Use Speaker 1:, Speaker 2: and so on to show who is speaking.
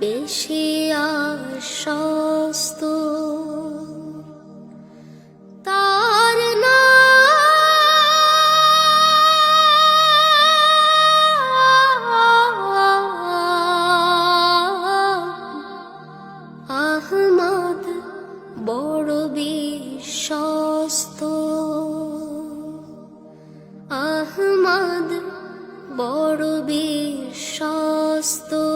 Speaker 1: বেশি আশ্বস্ত। তার না আহমদ বড় বিশ্বস্ত। আহমদ বড় বিশ্বস্ত।